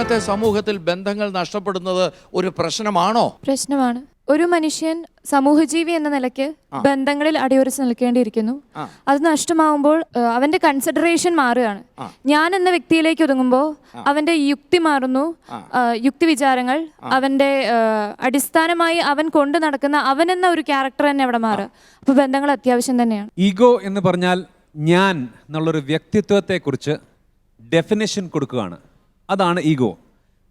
ഇന്നത്തെ സമൂഹത്തിൽ ബന്ധങ്ങൾ നഷ്ടപ്പെടുന്നത് ഒരു പ്രശ്നമാണോ? പ്രശ്നമാണ്. ഒരു മനുഷ്യൻ സമൂഹജീവി എന്ന നിലയ്ക്ക് ബന്ധങ്ങളിൽ അടിയുറച്ച് നിൽക്കേണ്ടിയിരിക്കുന്നു. അത് നഷ്ടമാവുമ്പോൾ ഏഹ്, അവന്റെ കൺസിഡറേഷൻ മാറുകയാണ്. ഞാൻ എന്ന വ്യക്തിയിലേക്ക് ഒതുങ്ങുമ്പോൾ അവന്റെ യുക്തി മാറുന്നു. ഏഹ്, യുക്തി വിചാരങ്ങൾ അവന്റെ ഏഹ്, അടിസ്ഥാനമായി അവൻ കൊണ്ടു നടക്കുന്ന അവൻ എന്ന ഒരു ക്യാരക്ടർ തന്നെ അവിടെ മാറുക. അപ്പൊ ബന്ധങ്ങൾ അത്യാവശ്യം തന്നെയാണ്. ഈഗോ എന്ന് പറഞ്ഞാൽ ഞാൻ എന്നുള്ളൊരു വ്യക്തിത്വത്തെക്കുറിച്ച് ഡെഫിനേഷൻ കൊടുക്കുകയാണ്. അതാണ് ഈഗോ.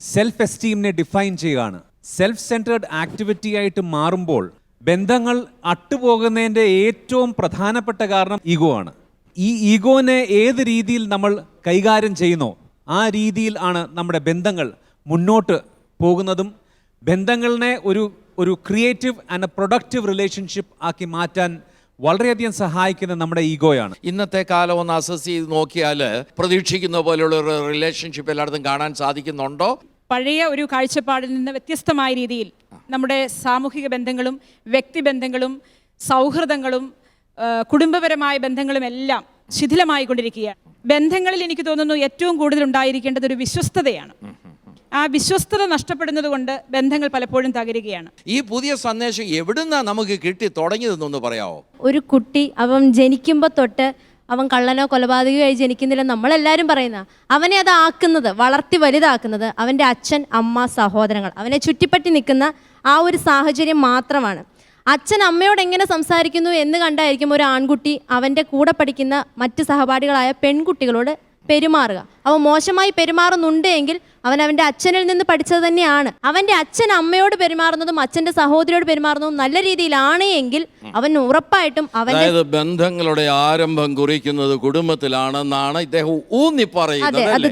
സെൽഫ് എസ്റ്റീമിനെ ഡിഫൈൻ ചെയ്യുകയാണ്. സെൽഫ് സെന്റേർഡ് ആക്ടിവിറ്റി ആയിട്ട് മാറുമ്പോൾ ബന്ധങ്ങൾ അട്ടുപോകുന്നതിന്റെ ഏറ്റവും പ്രധാനപ്പെട്ട കാരണം ഈഗോ ആണ്. ഈ ഈഗോനെ ഏത് രീതിയിൽ നമ്മൾ കൈകാര്യം ചെയ്യുന്നോ ആ രീതിയിൽ ആണ് നമ്മുടെ ബന്ധങ്ങൾ മുന്നോട്ട് പോകുന്നതും ബന്ധങ്ങളിനെ ഒരു ഒരു ക്രിയേറ്റീവ് ആൻഡ് പ്രൊഡക്റ്റീവ് റിലേഷൻഷിപ്പ് ആക്കി മാറ്റാൻ വളരെയധികം സഹായിക്കുന്ന നമ്മുടെ ഈഗോയാണ്. ഇന്നത്തെ കാലം ഒന്ന് അസസ് ചെയ്ത് നോക്കിയാൽ പ്രതീക്ഷിക്കുന്ന പോലെയുള്ള ഒരു റിലേഷൻഷിപ്പ് എല്ലായിടത്തും കാണാൻ സാധിക്കുന്നുണ്ടോ? പഴയ ഒരു കാഴ്ചപ്പാടിൽ നിന്ന് വ്യത്യസ്തമായ രീതിയിൽ നമ്മുടെ സാമൂഹിക ബന്ധങ്ങളും വ്യക്തിബന്ധങ്ങളും സൗഹൃദങ്ങളും കുടുംബപരമായ ബന്ധങ്ങളും എല്ലാം ശിഥിലമായി കൊണ്ടിരിക്കുകയാണ് ബന്ധങ്ങളിൽ എനിക്ക് തോന്നുന്നു ഏറ്റവും കൂടുതൽ ഉണ്ടായിരിക്കേണ്ടത് ഒരു വിശ്വസ്തതയാണ്. ആ വിശ്വസ്തത നഷ്ടപ്പെടുന്നത് കൊണ്ട് ബന്ധങ്ങൾ പലപ്പോഴും തകരുകയാണ്. ഈ പുതിയ സന്ദേശം എവിടുന്നാ നമുക്ക് കിട്ടി തുടങ്ങിയതെന്നൊന്ന് പറയാമോ ഒരു കുട്ടി അവൻ ജനിക്കുമ്പോൾ തൊട്ട് അവൻ കള്ളനോ കൊലപാതകയോ ആയി ജനിക്കുന്നില്ല നമ്മളെല്ലാവരും പറയുന്ന അവനെ അത് ആക്കുന്നത് വളർത്തി വലുതാക്കുന്നത് അവന്റെ അച്ഛൻ അമ്മ സഹോദരങ്ങൾ. അവനെ ചുറ്റിപ്പറ്റി നിൽക്കുന്ന ആ ഒരു സാഹചര്യം മാത്രമാണ്. അച്ഛൻ അമ്മയോട് എങ്ങനെ സംസാരിക്കുന്നു എന്ന് കണ്ടായിരിക്കും ഒരു ആൺകുട്ടി അവന്റെ കൂടെ പഠിക്കുന്ന മറ്റ് സഹപാഠികളായ പെൺകുട്ടികളോട് പെരുമാറുക. അവൻ മോശമായി പെരുമാറുന്നുണ്ട് എങ്കിൽ അവൻ അവന്റെ അച്ഛനിൽ നിന്ന് പഠിച്ചത് തന്നെയാണ്. അവന്റെ അച്ഛൻ അമ്മയോട് പെരുമാറുന്നതും അച്ഛന്റെ സഹോദരിയോട് പെരുമാറുന്നതും നല്ല രീതിയിലാണ് എങ്കിൽ അവൻ ഉറപ്പായിട്ടും അവൻ അതായത് ബന്ധങ്ങളുടെ ആരംഭം കുറിക്കുന്നത് കുടുംബത്തിലാണെന്നാണ് ഇദ്ദേഹം ഊന്നി പറയുന്നത്.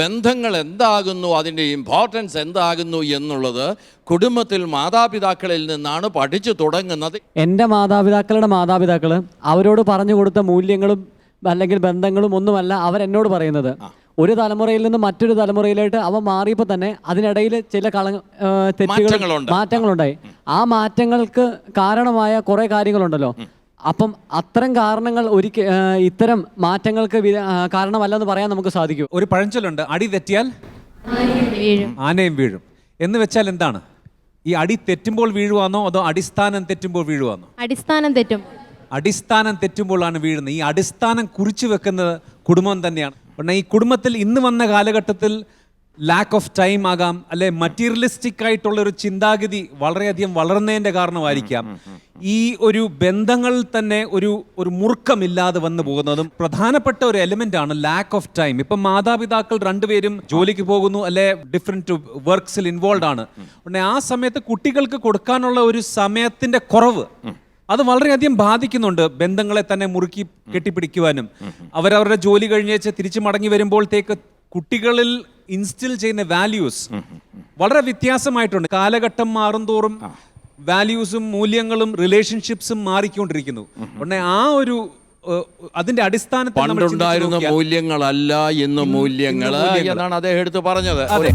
ബന്ധങ്ങൾ എന്താകുന്നു അതിന്റെ ഇമ്പോർട്ടൻസ് എന്താകുന്നു എന്നുള്ളത് കുടുംബത്തിൽ മാതാപിതാക്കളിൽ നിന്നാണ് പഠിച്ചു തുടങ്ങുന്നത്. എന്റെ മാതാപിതാക്കളുടെ മാതാപിതാക്കൾ അവരോട് പറഞ്ഞു കൊടുത്ത മൂല്യങ്ങളും അല്ലെങ്കിൽ ബന്ധങ്ങളും ഒന്നുമല്ല അവരെന്നോട് പറയുന്നത്. ഒരു തലമുറയിൽ നിന്ന് മറ്റൊരു തലമുറയിലായിട്ട് അവ മാറിയപ്പോൾ തന്നെ അതിനിടയിൽ ചില കള തെറ്റുകൾ മാറ്റങ്ങളുണ്ട്. മാറ്റങ്ങളുണ്ടായി. ആ മാറ്റങ്ങൾക്ക് കാരണമായ കുറേ കാര്യങ്ങളുണ്ടല്ലോ. അപ്പം അത്തരം കാരണങ്ങൾ ഒരിക്കൽ ഇത്തരം മാറ്റങ്ങൾക്ക് കാരണമല്ലെന്ന് പറയാൻ നമുക്ക് സാധിക്കും. ഒരു പഴഞ്ചൊല്ലുണ്ട്. അടി തെറ്റിയാൽ വീഴും. ആനയും വീഴും. എന്ന് വെച്ചാൽ എന്താണ്? ഈ അടി തെറ്റുമ്പോൾ വീഴുവാന്നോ അതോ അടിസ്ഥാനം തെറ്റുമ്പോൾ വീഴുവാന്നോ? അടിസ്ഥാനം തെറ്റും. അടിസ്ഥാനം തെറ്റുമ്പോഴാണ് വീഴുന്നത്. ഈ അടിസ്ഥാനം കുറിച്ച് വെക്കുന്നത് കുടുംബം തന്നെയാണ്. പിന്നെ ഈ കുടുംബത്തിൽ ഇന്ന് വന്ന കാലഘട്ടത്തിൽ ലാക്ക് ഓഫ് ടൈം ആകാം അല്ലെ മറ്റീരിയലിസ്റ്റിക് ആയിട്ടുള്ള ഒരു ചിന്താഗതി വളരെയധികം വളർന്നതിന്റെ കാരണമായിരിക്കാം. ഈ ഒരു ബന്ധങ്ങളിൽ തന്നെ ഒരു ഒരു മുറുക്കമില്ലാതെ വന്നു പോകുന്നതും പ്രധാനപ്പെട്ട ഒരു എലമെന്റ് ആണ് ലാക്ക് ഓഫ് ടൈം ഇപ്പം മാതാപിതാക്കൾ രണ്ടുപേരും ജോലിക്ക് പോകുന്നു അല്ലെ ഡിഫറെന്റ് വർക്ക്സിൽ ഇൻവോൾവ് ആണ്. ഉടനെ ആ സമയത്ത് കുട്ടികൾക്ക് കൊടുക്കാനുള്ള ഒരു സമയത്തിന്റെ കുറവ് അത് വളരെയധികം ബാധിക്കുന്നുണ്ട് ബന്ധങ്ങളെ തന്നെ മുറുക്കി കെട്ടിപ്പിടിക്കുവാനും. അവരവരുടെ ജോലി കഴിഞ്ഞേച്ച് തിരിച്ചു മടങ്ങി വരുമ്പോഴത്തേക്ക് കുട്ടികളിൽ ഇൻസ്റ്റിൽ ചെയ്യുന്ന വാല്യൂസ് വളരെ വ്യത്യാസമായിട്ടുണ്ട്. കാലഘട്ടം മാറും തോറും വാല്യൂസും മൂല്യങ്ങളും റിലേഷൻഷിപ്സും മാറിക്കൊണ്ടിരിക്കുന്നു. ഉടനെ ആ ഒരു അതിന്റെ അടിസ്ഥാനത്തിൽ പണ്ടുണ്ടായിരുന്ന മൂല്യങ്ങളല്ല ഇന്ന് മൂല്യങ്ങൾ. എന്നാണ് അദ്ദേഹം എടുത്ത് പറഞ്ഞത്. അതെ.